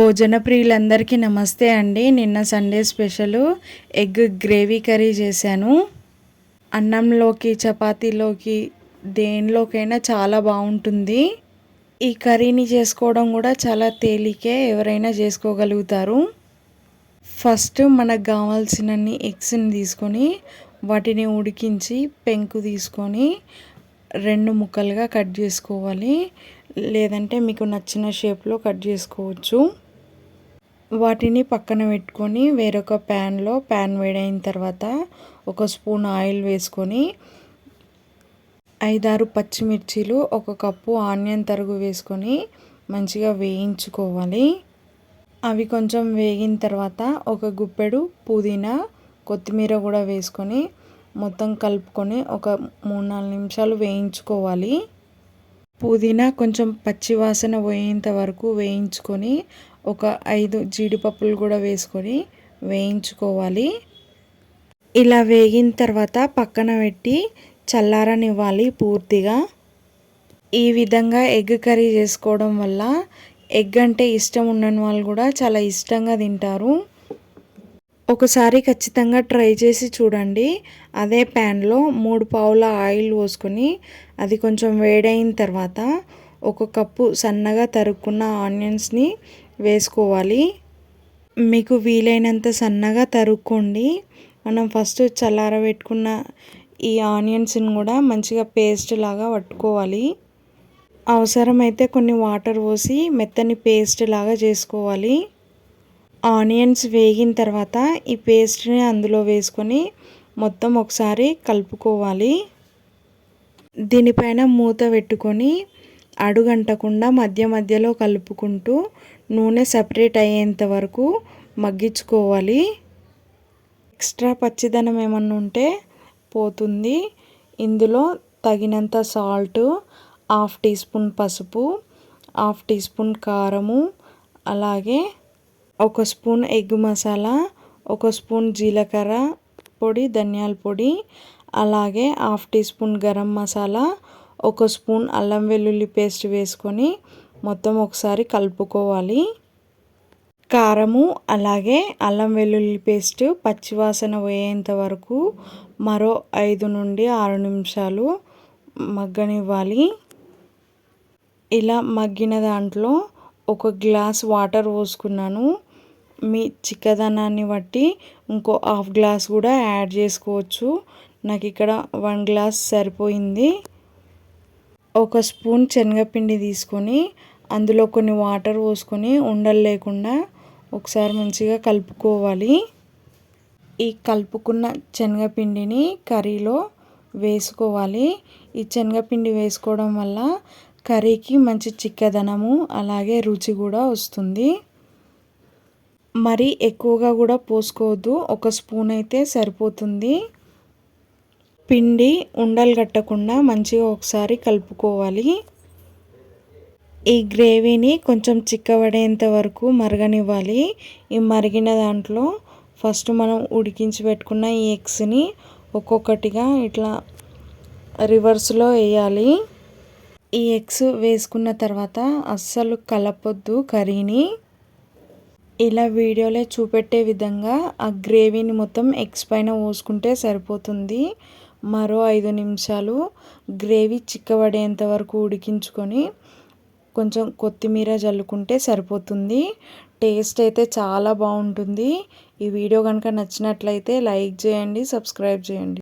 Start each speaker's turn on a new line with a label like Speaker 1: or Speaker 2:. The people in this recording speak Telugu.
Speaker 1: భోజన ప్రియులందరికీ నమస్తే అండి. నిన్న Sunday special egg gravy curry చేశాను. అన్నంలోకి చపాతీలోకి దేనిలోకైనా చాలా బాగుంటుంది. ఈ కర్రీని చేసుకోవడం కూడా చాలా తేలికే ఎవరైనా చేసుకోగలుగుతారు. ఫస్ట్ మనకు కావాల్సినన్ని ఎగ్స్ని తీసుకొని వాటిని ఉడికించి పెంకు తీసుకొని రెండు ముక్కలుగా కట్ చేసుకోవాలి. లేదంటే మీకు నచ్చిన షేప్లో కట్ చేసుకోవచ్చు. వాటిని పక్కన పెట్టుకొని వేరొక ప్యాన్లో ప్యాన్ వేడైన తర్వాత ఒక స్పూన్ ఆయిల్ వేసుకొని ఐదారు పచ్చిమిర్చీలు ఒక కప్పు ఆనియన్ తరుగు వేసుకొని మంచిగా వేయించుకోవాలి. అవి కొంచెం వేగిన తర్వాత ఒక గుప్పెడు పుదీనా కొత్తిమీర కూడా వేసుకొని మొత్తం కలుపుకొని ఒక మూడు నాలుగు నిమిషాలు వేయించుకోవాలి. పుదీనా కొంచెం పచ్చివాసన పోయేంత వరకు వేయించుకొని ఒక ఐదు జీడిపప్పులు కూడా వేసుకొని వేయించుకోవాలి. ఇలా వేగిన తర్వాత పక్కన పెట్టి చల్లారనివ్వాలి పూర్తిగా. ఈ విధంగా ఎగ్ కర్రీ చేసుకోవడం వల్ల ఎగ్ అంటే ఇష్టం ఉండని వాళ్ళు కూడా చాలా ఇష్టంగా తింటారు. ఒకసారి ఖచ్చితంగా ట్రై చేసి చూడండి. అదే ప్యాన్లో మూడు పావుల ఆయిల్ పోసుకొని అది కొంచెం వేడైన తర్వాత ఒక కప్పు సన్నగా తరుక్కున్న ఆనియన్స్ని వేసుకోవాలి. మీకు వీలైనంత సన్నగా తరుక్కోండి. మనం ఫస్ట్ చల్లారబెట్టుకున్న ఈ ఆనియన్స్ని కూడా మంచిగా పేస్ట్ లాగా పట్టుకోవాలి. అవసరమైతే కొన్ని వాటర్ పోసి మెత్తని పేస్ట్ లాగా చేసుకోవాలి. ఆనియన్స్ వేగిన తర్వాత ఈ పేస్ట్ని అందులో వేసుకొని మొత్తం ఒకసారి కలుపుకోవాలి. దీనిపైన మూత పెట్టుకొని అడుగంటకుండా మధ్య మధ్యలో కలుపుకుంటూ నూనె సపరేట్ అయ్యేంత వరకు మగ్గించుకోవాలి. ఎక్స్ట్రా పచ్చిదనం ఏమన్నా ఉంటే పోతుంది. ఇందులో తగినంత సాల్ట్ హాఫ్ టీ స్పూన్ పసుపు హాఫ్ టీ స్పూన్ కారము అలాగే ఒక స్పూన్ ఎగ్ మసాలా ఒక స్పూన్ జీలకర్ర పొడి ధనియాల పొడి అలాగే half teaspoon garam masala ఒక స్పూన్ అల్లం వెల్లుల్లి పేస్ట్ వేసుకొని మొత్తం ఒకసారి కలుపుకోవాలి. కారము అలాగే అల్లం వెల్లుల్లి పేస్ట్ పచ్చివాసన పోయేంత వరకు మరో ఐదు నుండి ఆరు నిమిషాలు మగ్గనివ్వాలి. ఇలా మగ్గిన దాంట్లో ఒక గ్లాస్ వాటర్ పోసుకున్నాను. మీ చిక్కదనాన్ని బట్టి ఇంకో హాఫ్ గ్లాస్ కూడా యాడ్ చేసుకోవచ్చు. నాకు ఇక్కడ వన్ గ్లాస్ సరిపోయింది. ఒక స్పూన్ శనగపిండి తీసుకొని అందులో కొన్ని వాటర్ పోసుకొని ఉండలు లేకుండా ఒకసారి మంచిగా కలుపుకోవాలి. ఈ కలుపుకున్న శనగపిండిని కర్రీలో వేసుకోవాలి. ఈ శనగపిండి వేసుకోవడం వల్ల కర్రీకి మంచి చిక్కదనము అలాగే రుచి కూడా వస్తుంది. మరి ఎక్కువగా కూడా పోసుకోవద్దు. ఒక స్పూన్ అయితే సరిపోతుంది. పిండి ఉండలు కట్టకుండా మంచిగా ఒకసారి కలుపుకోవాలి. ఈ గ్రేవీని కొంచెం చిక్కబడేంత వరకు మరగనివ్వాలి. ఈ మరిగిన దాంట్లో ఫస్ట్ మనం ఉడికించి పెట్టుకున్న ఈ ఎగ్స్ని ఒక్కొక్కటిగా ఇట్లా రివర్స్లో వేయాలి. ఈ ఎగ్స్ వేసుకున్న తర్వాత అస్సలు కలపొద్దు కర్రీని. ఇలా వీడియోలో చూపెట్టే విధంగా ఆ గ్రేవీని మొత్తం ఎగ్స్ పైన పోసుకుంటే సరిపోతుంది. మరో ఐదు నిమిషాలు గ్రేవీ చిక్కబడేంత వరకు ఉడికించుకొని కొంచెం కొత్తిమీర చల్లుకుంటే సరిపోతుంది. టేస్ట్ అయితే చాలా బాగుంటుంది. ఈ వీడియో కనుక నచ్చినట్లయితే లైక్ చేయండి సబ్స్క్రైబ్ చేయండి.